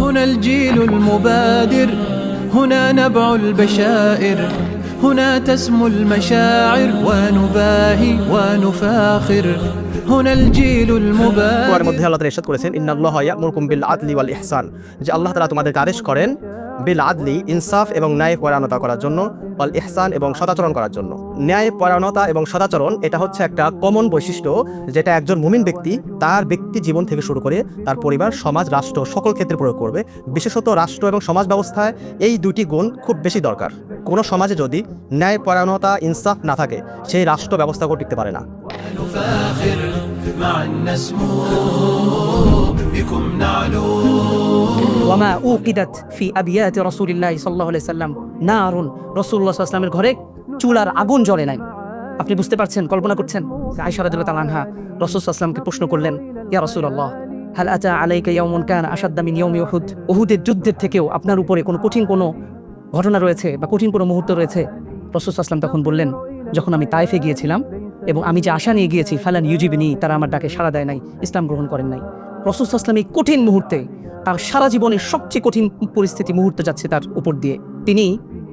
هنا الجيل المبادر هنا نبع البشائر هنا تسمو المشاعر ونباهي ونفاخر هنا الجيل কোরআনের المبادر মধ্যে আল্লাহ তাআলা ইরশাদ করেছেন ইন্নাল্লাহ ইয়ামুরকুম বিল আদলি ওয়াল ইহসান যে আল্লাহ তাআলা তোমাদেরকে আদেশ করেন বিল আদলি, ইনসাফ এবং ন্যায় পরায়ণতা করার জন্য ওয়াল ইহসান এবং সদাচরণ করার জন্য। ন্যায়, পরায়ণতা এবং সদাচরণ, এটা হচ্ছে একটা কমন বৈশিষ্ট্য, যেটা একজন মুমিন ব্যক্তি তার ব্যক্তি জীবন থেকে শুরু করে তার পরিবার, সমাজ, রাষ্ট্র, সকল ক্ষেত্রে প্রয়োগ করবে। বিশেষত রাষ্ট্র এবং সমাজ ব্যবস্থায় এই দুটি গুণ খুব বেশি দরকার। কোনো সমাজে যদি ন্যায়, পরায়ণতা, ইনসাফ না থাকে, সেই রাষ্ট্র ব্যবস্থা টিকতে পারে না। نفاخر معا نسمو بكم نعلو ওয়ামা উকিদাত ফি আবিয়াতি রাসূলিল্লাহ সাল্লাল্লাহু আলাইহি সাল্লাম নারুন রাসূলুল্লাহ সাল্লাল্লাহু আলাইহি সাল্লামের ঘরে চুলার আগুন জ্বলে নাই আপনি বুঝতে পারছেন কল্পনা করছেন যে আয়েশা রাদিয়াল্লাহু তাআলা আনহা রাসূল সাল্লাল্লাহু আলাইহি সাল্লামকে প্রশ্ন করলেন ইয়া রাসূলুল্লাহ হাল আতা আলাইকা ইয়াউমুন কানা আশাদ্দা মিন ইয়াউমি উহুদ উহুদের যুদ্ধের থেকেও আপনার উপরে কোনো কঠিন কোনো ঘটনা রয়েছে বা কঠিন কোনো মুহূর্ত রয়েছে রাসূল সাল্লাল্লাহু আলাইহি সাল্লাম তখন বললেন যখন আমি তাইফে গিয়েছিলাম এবং আমি যে আশা নিয়ে গিয়েছি ফালান ইউজিবিনি তারা আমার ডাকে সাড়া দেয় নাই ইসলাম গ্রহণ করেন নাই রসুল আসলাম এই কঠিন মুহূর্তে তার সারা জীবনের সবচেয়ে কঠিন পরিস্থিতি মুহূর্ত যাচ্ছে তার উপর দিয়ে তিনি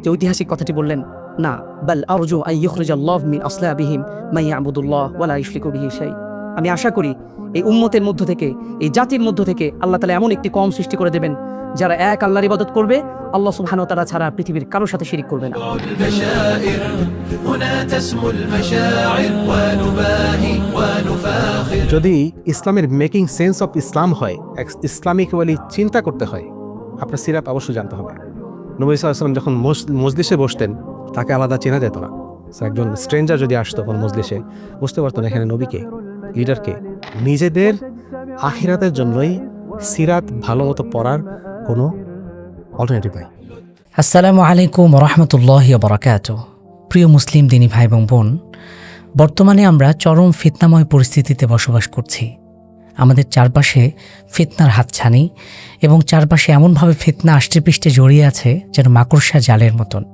যে ঐতিহাসিক কথাটি বললেন না বাল আরজু আই ইখরিজাল্লাহ মিন আসলাবিহিম মাই আবুদুল্লাহ ওয়ালা ইশরিকু বিহি শাই আমি আশা করি এই উম্মতের মধ্য থেকে এই জাতির মধ্য থেকে আল্লাহ তালা এমন একটি কম সৃষ্টি করে দেবেন যারা এক আল্লাহর ইবাদত করবে আল্লাহ সুবহানাহু ওয়া তাআলা ছাড়া পৃথিবীর কারোর সাথে শিরিক করবে না البشائر هنا تسمو المشاعر ونباهي ونفاخر যদি ইসলামের মেকিং সেন্স অফ ইসলাম হয় ইসলামিকওয়ালি চিন্তা করতে হয়, আপনার সিরাপ অবশ্যই জানতে হবে। নবী সাল্লাম যখন মজলিসে বসতেন, তাকে আলাদা চেনা যেত না। একজন স্ট্রেঞ্জার যদি আসতো কোন মজলিসে, বুঝতে পারতো না এখানে নবীকে লিডারকে নিজেদের আখিরাতের জন্যই সিরাত ভালো মতো পড়ার কোনো অল্টারনেটিভ নাই। আসসালামু আলাইকুম রহমতুল্লাহ বরাকাত প্রিয় মুসলিম দিনী ভাই এবং বোন বর্তমানে আমরা চরম ফিতনাময় পরিস্থিতিতে বসবাস করছি। আমাদের চারপাশে ফিতনার হাতছানি এবং চারপাশে এমনভাবে ফিতনা আষ্টেপৃষ্টে জড়িয়ে আছে যেন মাকড়সা জালের মতন।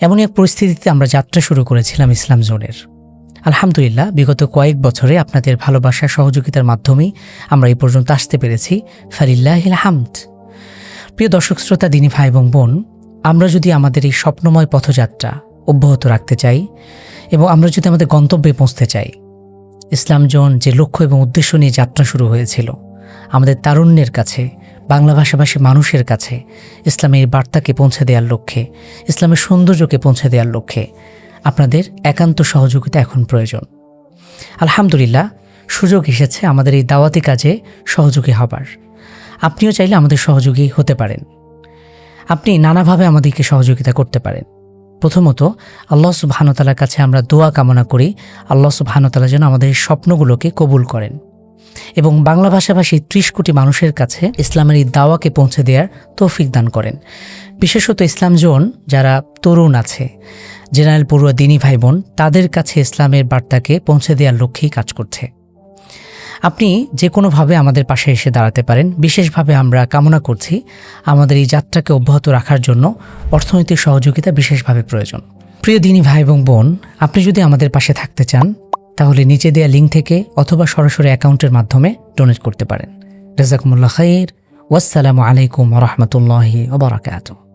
এমনই এক পরিস্থিতিতে আমরা যাত্রা শুরু করেছিলাম ইসলাম জোনের। আলহামদুলিল্লাহ, বিগত কয়েক বছরে আপনাদের ভালোবাসা, সহযোগিতার মাধ্যমেই আমরা এই পর্যন্ত আসতে পেরেছি। ফালিল্লাহিল হামদ। প্রিয় দর্শক, শ্রোতা, দিনী ভাই এবং বোন, আমরা যদি আমাদের এই স্বপ্নময় পথযাত্রা অব্যাহত রাখতে চাই এবং আমরা যদি আমাদের গন্তব্যে পৌঁছতে চাই, ইসলাম জন যে লক্ষ্য এবং উদ্দেশ্য নিয়ে যাত্রা শুরু হয়েছিল, আমাদের তারুণ্যের কাছে, বাংলা ভাষাভাষী মানুষের কাছে, ইসলামের বার্তাকে পৌঁছে দেওয়ার লক্ষ্যে, ইসলামের সৌন্দর্যকে পৌঁছে দেওয়ার লক্ষ্যে আপনাদের একান্ত সহযোগিতা এখন প্রয়োজন। আলহামদুলিল্লাহ, সুযোগ এসেছে আমাদের এই দাওয়াতি কাজে সহযোগী হবার। আপনিও চাইলে আমাদের সহযোগী হতে পারেন। আপনি নানাভাবে আমাদেরকে সহযোগিতা করতে পারেন। প্রথমত, আল্লাহ সুবাহানতালার কাছে আমরা দোয়া কামনা করি, আল্লাহ সুবাহানতালা যেন আমাদের স্বপ্নগুলোকে কবুল করেন। এবং বাংলা ভাষাভাষী ত্রিশ কোটি মানুষের কাছে ইসলামের এই দাওয়াকে পৌঁছে দেওয়ার তৌফিক দান করেন। বিশেষত ইসলাম জোন, যারা তরুণ আছে, জেনারেল পড়ুয়া দিনী ভাই বোন তাদের কাছে ইসলামের বার্তাকে পৌঁছে দেওয়ার লক্ষ্যেই কাজ করছে। আপনি যে কোনোভাবে আমাদের পাশে এসে দাঁড়াতে পারেন। বিশেষভাবে আমরা কামনা করছি আমাদের এই যাত্রাকে অব্যাহত রাখার জন্য অর্থনৈতিক সহযোগিতা বিশেষভাবে প্রয়োজন। প্রিয় দিনী ভাই এবং বোন, আপনি যদি আমাদের পাশে থাকতে চান, তাহলে নিচে দেওয়া লিঙ্ক থেকে অথবা সরাসরি অ্যাকাউন্টের মাধ্যমে ডোনেট করতে পারেন। রেজাকুমুল্লাহ খাইর। ওয়াসসালামু আলাইকুম রহমতুল্লাহি ওবরাকাতুহ